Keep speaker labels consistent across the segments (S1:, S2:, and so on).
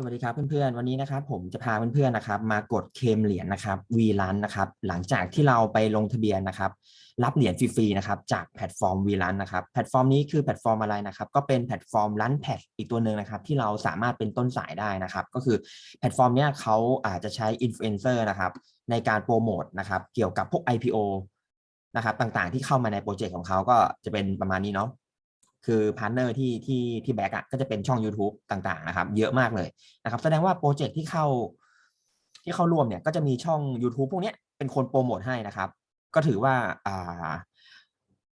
S1: สวัสดีครับเพื่อนๆ วันนี้นะครับผมจะพาเพื่อนๆนะครับ มากดเคมเหรียญนะครับวีลันนะครับหลังจากที่เราไปลงทะเบียนนะครับ รับเหรียญฟรีๆนะครับจากแพลตฟอร์มวีลันนะครับแพลตฟอร์มนี้คือแพลตฟอร์มอะไรนะครับก็เป็นแพลตฟอร์มลันแพดอีกตัวหนึ่งนะครับที่เราสามารถเป็นต้นสายได้นะครับ ก็คือแพลตฟอร์มเนี้ยเขาอาจจะใช้อินฟลูเอนเซอร์นะครับในการโปรโมทนะครับเกี่ยวกับพวก IPO นะครับต่างๆที่เข้ามาในโปรเจกต์ของเขาก็จะเป็นประมาณนี้เนาะ คือพาร์ทเนอร์ที่ที่ที่แบ็กอะก็จะเป็นช่อง YouTube ต่างๆนะครับ เยอะมากเลยนะครับ แสดงว่าโปรเจกต์ที่เข้าที่เข้าร่วมเนี่ยก็จะมีช่อง YouTube พวกเนี้ยเป็นคนโปรโมทให้นะครับ ก็ถือว่าอ่า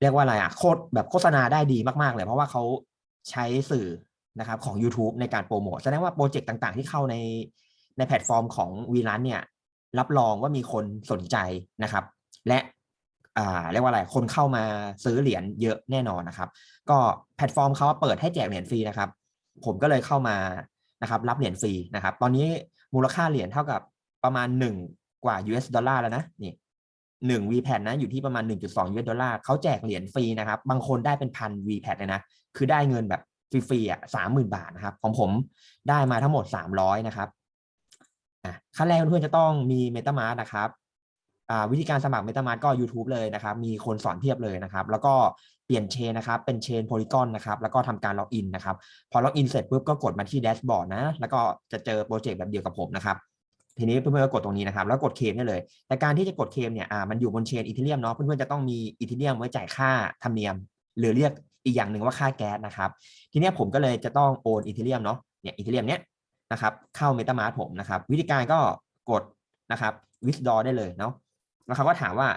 S1: เรียกว่าอะไรอะโคตรแบบโฆษณาได้ดีมากๆเลย เพราะว่าเขาใช้สื่อนะครับของ YouTube ในการโปรโมทแสดงว่าโปรเจกต์ต่างๆ ที่เข้าในในแพลตฟอร์มของวีลันเนี่ยรับรองว่ามีคนสนใจนะครับ และ อ่าเรียกว่าอะไรคนเข้ามาซื้อเหรียญเยอะแน่นอนนะครับ ก็แพลตฟอร์มเขาเปิดให้แจกเหรียญฟรีนะครับ ผมก็เลยเข้ามานะครับรับเหรียญฟรีนะครับ ตอนนี้มูลค่าเหรียญเท่ากับประมาณหนึ่งกว่า US ดอลลาร์แล้วนะนี่หนึ่ง VPAT นะอยู่ที่ประมาณ 1.2 US ดอลลาร์เขาแจกเหรียญฟรีนะครับ บางคนได้เป็นพัน VPAT เลยนะ คือได้เงินแบบฟรีๆอะสามหมื่นบาทนะครับ ของผมได้มาทั้งหมด 300 นะครับอะขั้นแรกเพื่อนๆจะต้องมี MetaMask นะครับ วิธีการสมัคร MetaMask ก็ YouTube เลยนะครับ มีคนสอนเพียบเลยนะครับ แล้วก็เปลี่ยนเชนนะครับ เป็นเชนโพลีกอนนะครับ แล้วก็ทำการล็อกอินนะครับ พอล็อกอินเสร็จปุ๊บก็กดมาที่แดชบอร์ดนะ แล้วก็จะเจอโปรเจกต์แบบเดียวกับผมนะครับทีนี้เพื่อนๆก็กดตรงนี้นะครับ แล้วกดเคมได้เลย แต่การที่จะกดเคมเนี่ยอ่ามันอยู่บนเชนอีเทเรียมเนาะเพื่อนๆจะต้องมีอีเทเรียมไว้จ่ายค่าธรรมเนียม หรือเรียกอีกอย่างหนึ่งว่าค่าแก๊สนะครับ ทีนี้ผมก็เลยจะต้องโอนอีเทเรียมเนาะเนี่ยอีเทเรียมเนี้ยนะครับเข้า MetaMask ผมนะครับ วิธีการก็กดนะครับ withdraw ได้เลยเนาะ แล้วเขาก็ถามว่า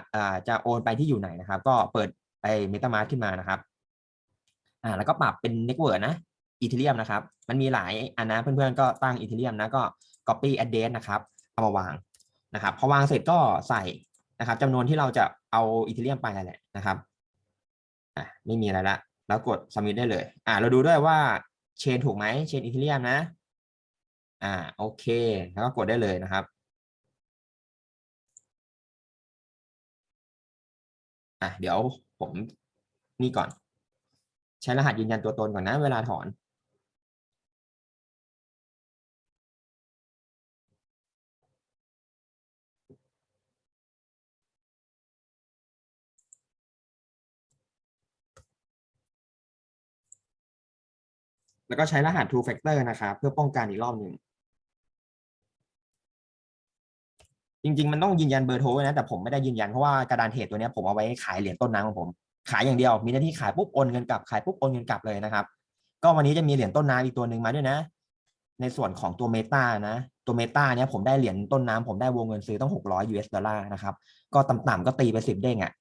S1: จะโอนไปที่อยู่ไหนนะครับ ก็เปิดไป MetaMask ขึ้นมานะครับอ่าแล้วก็ปรับเป็น Network นะ Ethereum นะครับ มันมีหลายอันนะเพื่อนๆก็ตั้ง Ethereum นะก็ copy address นะครับ เอามาวางนะครับพอวางเสร็จก็ใส่นะครับจำนวนที่เราจะเอา Ethereum ไปนั่นแหละนะครับอะไม่มีอะไรละแล้วกด submit ได้เลยอ่าเราดูด้วยว่าเชนถูกไหมเชน Ethereum นะอ่าโอเค แล้วก็กดได้เลยนะครับ อะเดี๋ยวผมนี่ก่อน ใช้รหัสยืนยันตัวตนก่อนนะเวลาถอนแล้วก็ใช้รหัส two factor นะครับ เพื่อป้องกันอีกรอบหนึ่ง จริง ๆ มันต้องยืนยันเบอร์โทรไว้นะแต่ผมไม่ได้ยืนยันเพราะว่ากระดานเทรดตัวนี้ผมเอาไว้ขายเหรียญต้นน้ำของผม ขายอย่างเดียว มีหน้าที่ขายปุ๊บโอนเงินกลับขายปุ๊บโอนเงินกลับเลยนะครับ ก็วันนี้จะมีเหรียญต้นน้ำอีกตัวหนึ่งมาด้วยนะ ในส่วนของตัวเมตานะตัวเมตาเนี้ยผมได้เหรียญต้นน้ำผมได้วงเงินซื้อต้อง600 US ดอลลาร์นะครับก็ต่ำๆก็ตีไป10เด้งอะ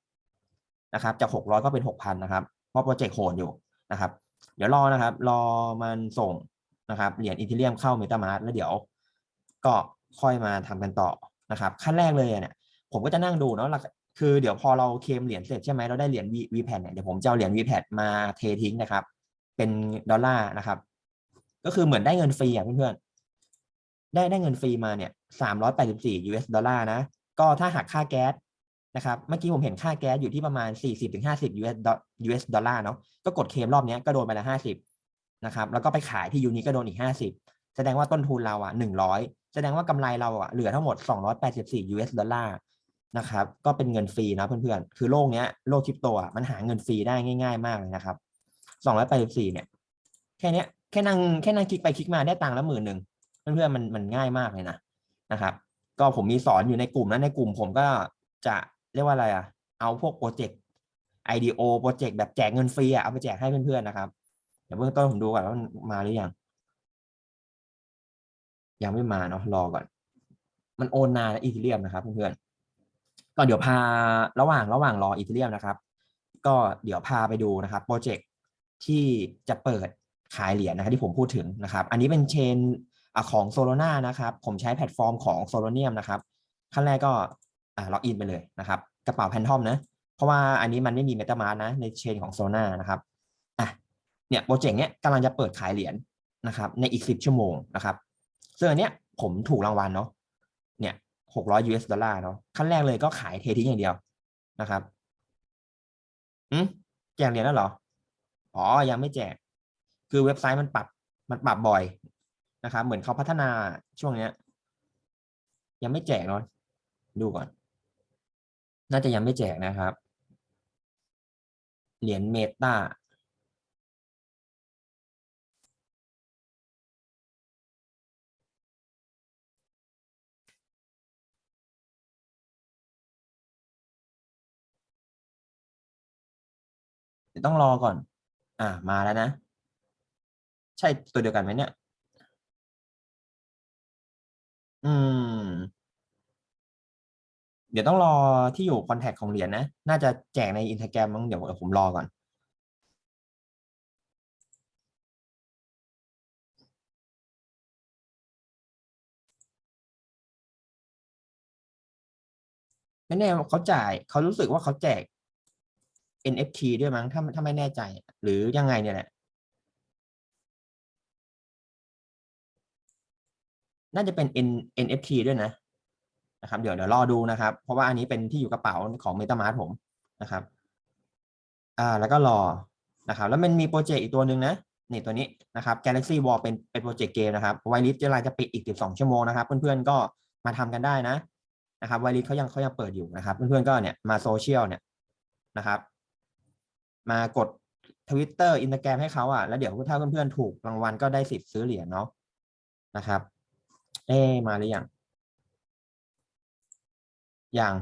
S1: นะครับจาก600ก็เป็น6,000นะครับเพราะโปรเจกต์โหดอยู่นะครับ เดี๋ยวรอนะครับ รอมันส่งนะครับเหรียญอีเทเรียมเข้าเมตามาร์แล้วเดี๋ยว ก็ค่อยมาทำกันต่อ นะครับขั้นแรกเลยเนี่ยผมก็จะนั่งดูเนาะหลักคือเดี๋ยวพอเราเคมเหรียญเสร็จใช่ไหมเราได้เหรียญ V V p a t เนี่ยเดี๋ยวผมจะเอาเหรียญ V p a t มาเททิ้งนะครับ เป็นดอลลาร์นะครับ ก็คือเหมือนได้เงินฟรีอะเพื่อนๆได้ได้เงินฟรีมาเนี่ยสามร้อยแปดสิบสี่ US ดอลลาร์นะ ก็ถ้าหักค่าแก๊สนะครับ เมื่อกี้ผมเห็นค่าแก๊สอยู่ที่ประมาณสี่สิบถึงห้าสิบ US ดอ US ดอลลาร์เนาะก็กดเคมรอบนี้ก็โดนไปละห้าสิบนะครับ แล้วก็ไปขายที่ยูนิก็โดนอีกห้าสิบ แสดงว่าต้นทุนเราอะหนึ่งร้อยแสดงว่ากำไรเราอะเหลือทั้งหมดสองร้อยแปดสิบสี่ US ดอลลาร์นะครับก็เป็นเงินฟรีนะเพื่อนๆ คือโลกเนี้ยโลกคริปโตอะมันหาเงินฟรีได้ง่าย ๆ มากเลยนะครับสองร้อยแปดสิบสี่เนี่ยแค่เนี้ยแค่นั่งแค่นั่งคลิกไปคลิกมาได้ตังค์ละหมื่นหนึ่งเพื่อนๆมันมันง่ายมากเลยนะนะครับ ก็ผมมีสอนอยู่ในกลุ่มนะในกลุ่มผมก็จะเรียกว่าอะไรอะ เอาพวกโปรเจกต์ IDO โปรเจกต์แบบแจกเงินฟรีอะเอาไปแจกให้เพื่อนๆนะครับเดี๋ยวเบื้องต้นผมดูก่อนว่ามันมาหรือยัง ยังไม่มาเนาะรอก่อน มันโอนนานอีเทเรียมนะครับเพื่อนๆก็เดี๋ยวพาระหว่างระหว่างรออีเทเรียมนะครับ ก็เดี๋ยวพาไปดูนะครับโปรเจกต์ที่จะเปิดขายเหรียญนะครับที่ผมพูดถึงนะครับ อันนี้เป็นเชนของโซโลนานะครับ ผมใช้แพลตฟอร์มของโซโลเนียมนะครับ ขั้นแรกก็ล็อกอินไปเลยนะครับ กระเป๋าแพนทอมนะเพราะว่าอันนี้มันไม่มีเมตามาร์นะในเชนของโซนานะครับอะเนี่ยโปรเจกต์เนี้ยกำลังจะเปิดขายเหรียญนะครับ ในอีกสิบชั่วโมงนะครับ ซึ่งอันเนี้ยผมถูกรางวัลเนาะเนี่ยหกร้อย US ดอลลาร์เนาะขั้นแรกเลยก็ขายเททิ้งอย่างเดียวนะครับอืมแจกเหรียญแล้วเหรออ๋อยังไม่แจก คือเว็บไซต์มันปรับมันปรับบ่อยนะครับเหมือนเขาพัฒนาช่วงเนี้ย ยังไม่แจกเนาะดูก่อน น่าจะยังไม่แจกนะครับ เหรียญเมตา เดี๋ยวต้องรอก่อน อ่ามาแล้วนะ ใช่ตัวเดียวกันไหมเนี่ย อืม เดี๋ยวต้องรอที่อยู่คอนแทคของเหรียญนะ น่าจะแจกในอิน t a แกรมมั้งเดี๋ยวผมรอก่อนไม่แน่เขาจ่ายเขารู้สึกว่าเขาแจก NFT ด้วยมั้งถ้าถ้าไม่แน่ใจ หรือยังไงเนี่ยแหละ น่าจะเป็น N NFT ด้วยนะนะครับ เดี๋ยวเดี๋ยวรอดูนะครับ เพราะว่าอันนี้เป็นที่อยู่กระเป๋าของ MetaMask ผมนะครับ อ่าแล้วก็รอนะครับ แล้วมันมีโปรเจกต์อีกตัวหนึ่งนะนี่ตัวนี้นะครับ Galaxy Wall เป็นเป็นโปรเจกต์เกมนะครับไวลิสจะลายจะปิดอีก 12 ชั่วโมงนะครับ เพื่อนๆก็มาทำกันได้นะนะครับไวลิสเขายังเขายังเปิดอยู่นะครับ เพื่อนๆก็เนี่ยมาโซเชียลเนี่ยนะครับ มากดทวิตเตอร์อินสตาแกรมให้เขาอะแล้วเดี๋ยวถ้าเพื่อนๆถูกรางวัลก็ได้สิทธิ์ซื้อเหรียญเนาะนะครับ เอ๊มาหรือยังยัง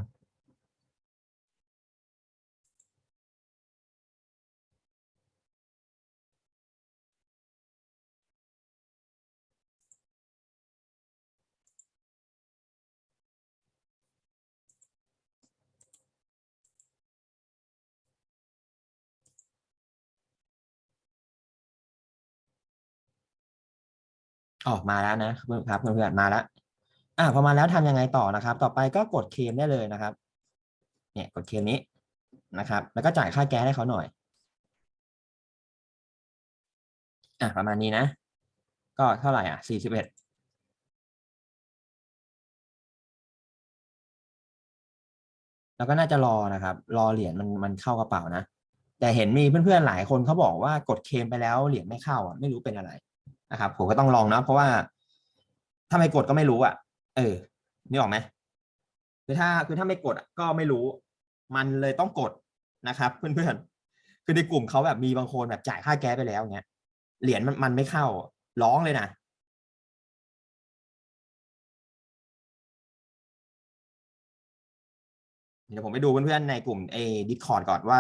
S1: ออกมาแล้วนะเพื่อนครับเพื่อนๆมาแล้วอ่าพอมาแล้วทำยังไงต่อนะครับ ต่อไปก็กดเคลมได้เลยนะครับ เนี่ยกดเคลมนี้นะครับ แล้วก็จ่ายค่าแก๊สให้เขาหน่อยอะประมาณนี้นะ ก็เท่าไหร่อะสี่สิบเอ็ดแล้วก็น่าจะรอนะครับ รอเหรียญมันมันเข้ากระเป๋านะ แต่เห็นมีเพื่อนๆหลายคนเขาบอกว่ากดเคลมไปแล้วเหรียญไม่เข้าอะไม่รู้เป็นอะไร นะครับ ผมก็ต้องลองนะเพราะว่าถ้าไม่กดก็ไม่รู้อะ เออนี่ออกไหมคือถ้าคือถ้าไม่กดก็ไม่รู้ มันเลยต้องกดนะครับเพื่อนๆคือในกลุ่มเขาแบบมีบางคนแบบจ่ายค่าแก๊สไปแล้วเงี้ยเหรียญมันมันไม่เข้าร้องเลยนะเดี๋ยวผมไปดูเพื่อนๆในกลุ่มเอดิสคอร์ดก่อนว่า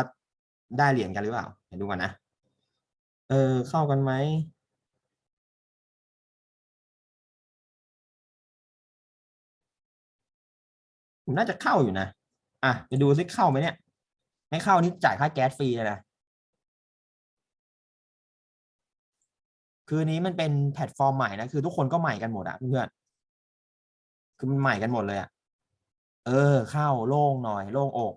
S1: ได้เหรียญกันหรือเปล่าเดี๋ยวดูก่อนนะ เออ เข้ากันไหม น่าจะเข้าอยู่นะ อะไปดูซิเข้าไหมเนี่ย ไม่เข้านี่จ่ายค่าแก๊สฟรีเลยนะ คือนี้มันเป็นแพลตฟอร์มใหม่นะ คือทุกคนก็ใหม่กันหมดอะเพื่อนคือมันใหม่กันหมดเลยอะเออ เข้าโล่งหน่อยโล่งอก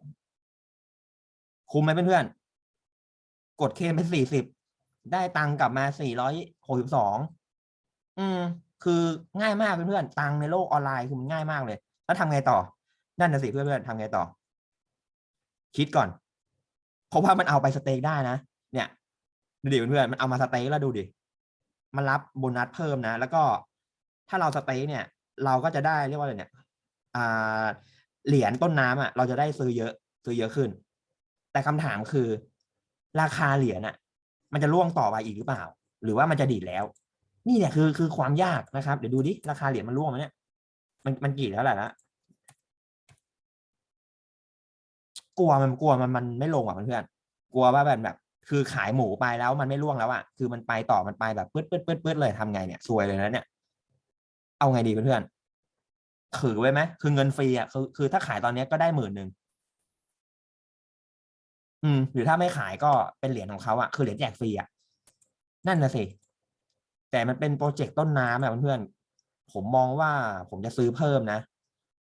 S1: คุ้มไหมเพื่อนๆกดเคมไปสี่สิบได้ตังค์กลับมาสี่ร้อยหกสิบสองอืม คือง่ายมากเพื่อนๆตังค์ในโลกออนไลน์คือมันง่ายมากเลย แล้วทำไงต่อ นั่นน่ะสิเพื่อนๆทำไงต่อ คิดก่อน เพราะว่ามันเอาไปสเต็กได้นะ เนี่ยดูดิเพื่อนๆมันเอามาสเต็กแล้วดูดิ มันรับโบนัสเพิ่มนะ แล้วก็ถ้าเราสเต็กเนี่ย เราก็จะได้เรียกว่าอะไรเนี่ยอ่าเหรียญต้นน้ำอะ เราจะได้ซื้อเยอะ ซื้อเยอะขึ้น แต่คำถามคือ ราคาเหรียญอะ มันจะร่วงต่อไปอีกหรือเปล่า หรือว่ามันจะดีดแล้ว นี่เนี่ยคือคือความยากนะครับ เดี๋ยวดูดิ ราคาเหรียญมันร่วงไหมเนี่ย มันมันกี่แล้วแหละนะ กลัวมันกลัวมันมันไม่ลงอะเพื่อนกลัวว่าแบบแบบ คือขายหมูไปแล้วมันไม่ร่วงแล้วอะคือมันไปต่อมันไปแบบปื๊ดปื๊ดปื๊ดปื๊ดเลยทำไงเนี่ยซวยเลยนะเนี่ยเอาไงดีเพื่อนถือไว้ไหมคือเงินฟรีอะคือคือถ้าขายตอนนี้ก็ได้หมื่นหนึ่งอืมหรือถ้าไม่ขายก็เป็นเหรียญของเขาอะคือเหรียญแจกฟรีอะนั่นนะสิแต่มันเป็นโปรเจกต์ต้นน้ำอะเพื่อนผมมองว่าผมจะซื้อเพิ่มนะ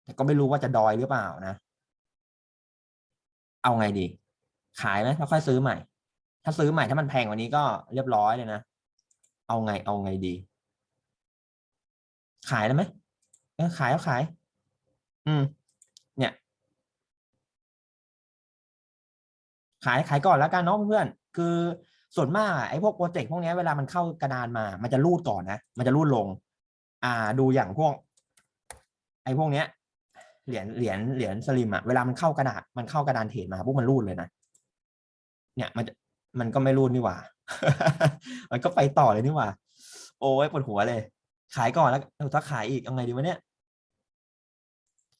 S1: แต่ก็ไม่รู้ว่าจะดอยหรือเปล่านะ เอาไงดี ขายไหมแล้วค่อยซื้อใหม่ ถ้าซื้อใหม่ถ้ามันแพงกว่านี้ก็เรียบร้อยเลยนะ เอาไงเอาไงดี ขายได้ไหมเออขายแล้วขาย อืม เนี่ย ขายขายก่อนแล้วกันเนาะเพื่อนๆคือส่วนมากไอ้พวกโปรเจกต์พวกนี้เวลามันเข้ากระดานมา มันจะรูดก่อนนะ มันจะรูดลง อ่า ดูอย่างพวก ไอ้พวกเนี้ย เหรียญเหรียญเหรียญสลิมอะเวลามันเข้ากระดาษมันเข้ากระดานเทรดมาปุ๊บมันรูดเลยนะเนี่ยมันมันก็ไม่รูดนี่หว่า มันก็ไปต่อเลยนี่หว่า โอ้ยปวดหัวเลย ขายก่อนแล้วถ้าขายอีกเอาไงดีวะเนี่ย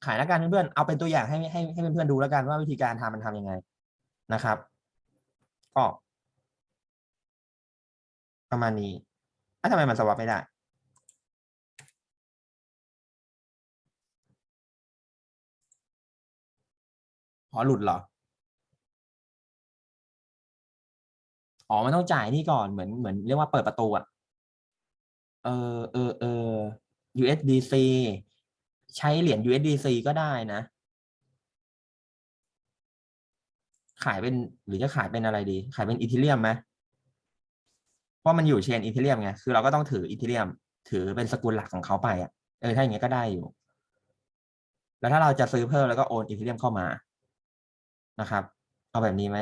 S1: ขายแล้วกันเพื่อนๆเอาเป็นตัวอย่างให้ให้ให้เพื่อนๆดูแล้วกันว่าวิธีการทำมันทำยังไงนะครับ ก็ ประมาณนี้อะทำไมมันสวับไม่ได้ พอหลุดเหรอ อ๋อมันต้องจ่ายนี่ก่อนเหมือนเหมือนเรียกว่าเปิดประตูอะเออเออเออ USDC ใช้เหรียญ USDC ก็ได้นะ ขายเป็นหรือจะขายเป็นอะไรดี ขายเป็นอีทเรียมไหมเพราะมันอยู่เชนอีทเรียมไงคือเราก็ต้องถืออีทเรียม ถือเป็นสกุลหลักของเขาไปอะเออถ้าอย่างเงี้ยก็ได้อยู่ แล้วถ้าเราจะซื้อเพิ่มแล้วก็โอนอีทเรียมเข้ามา นะครับ เอาแบบนี้ไหม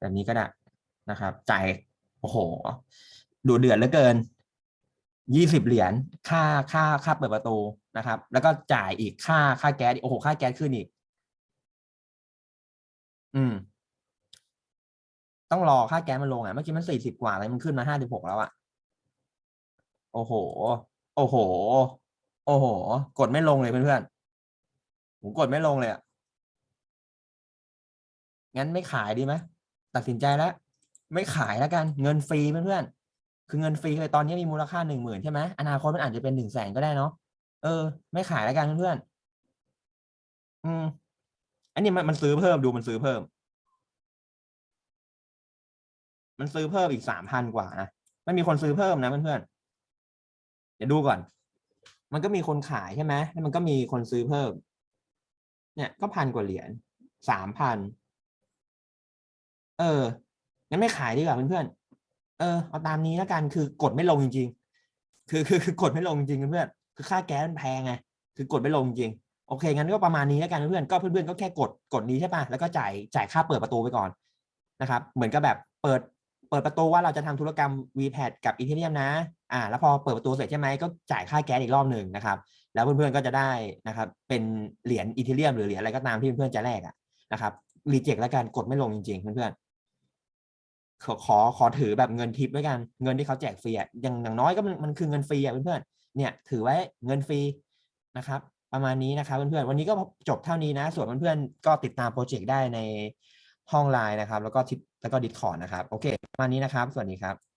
S1: แบบนี้ก็ได้นะครับ จ่ายโอ้โห ดูเดือดเหลือเกินยี่สิบเหรียญค่าค่าค่าเปิดประตูนะครับ แล้วก็จ่ายอีกค่าค่าแก๊สโอ้โหค่าแก๊สขึ้นอีก อืม ต้องรอค่าแก๊สมันลงอะเมื่อกี้มันสี่สิบกว่าเลยมันขึ้นมาห้าสิบหกแล้วอะโอ้โห โอ้โห โอ้โห กดไม่ลงเลยเพื่อนๆผมกดไม่ลงเลยอะ งั้นไม่ขายดีไหมตัดสินใจแล้ว ไม่ขายแล้วกันเงินฟรีเพื่อนๆคือเงินฟรีเลยตอนนี้มีมูลค่าหนึ่งหมื่นใช่ไหมอนาคตมันอาจจะเป็นหนึ่งแสนก็ได้เนาะเออ ไม่ขายแล้วกันเพื่อนๆอืม อันนี้มันมันซื้อเพิ่มดูมันซื้อเพิ่ม มันซื้อเพิ่มอีกสามพันกว่านะมันมีคนซื้อเพิ่มนะเพื่อนๆเดี๋ยวดูก่อน มันก็มีคนขายใช่ไหมแล้วมันก็มีคนซื้อเพิ่ม เนี่ยก็พันกว่าเหรียญสามพัน อองั้นไม่ขายดีกว่าเพื่อนๆเออเอาตามนี้แล้วกันคือกดไม่ลงจริง ๆ คือคือคือกดไม่ลงจริงเพื่อนคือค่าแก๊สมันแพงไงคือกดไม่ลงจริงโอเคงั้นก็ประมาณนี้แล้วกันเพื่อนก็เพื่อนๆก็แค่กดกดนี้ใช่ปะแล้วก็จ่ายจ่ายค่าเปิดประตูไปก่อนนะครับ เหมือนกับแบบเปิดเปิดประตูว่าเราจะทำธุรกรรม VPAT กับอีเทเรียมนะอ่าแล้วพอเปิดประตูเสร็จใช่ไหมก็จ่ายค่าแก๊สอีกรอบหนึ่งนะครับ แล้วเพื่อนๆก็จะได้นะครับ เป็นเหรียญอีเทเรียมหรือเหรียญอะไรก็ตามที่เพื่อนๆจะแลกอะนะครับรีเจ็คแล้วกันกดไม่ลงจริงๆเพื่อนๆ ขอขอขอถือแบบเงินทิปด้วยกันเงินที่เขาแจกฟรีอะอย่างอย่างน้อยก็มันมันคือเงินฟรีอะเพื่อนๆเนี่ยถือไว้เงินฟรีนะครับ ประมาณนี้นะครับเพื่อนๆวันนี้ก็จบเท่านี้นะ ส่วนเพื่อนๆก็ติดตามโปรเจกต์ได้ในห้องไลน์นะครับ แล้วก็ทิปแล้วก็ดิสคอร์ดนะครับ โอเคประมาณนี้นะครับ สวัสดีครับ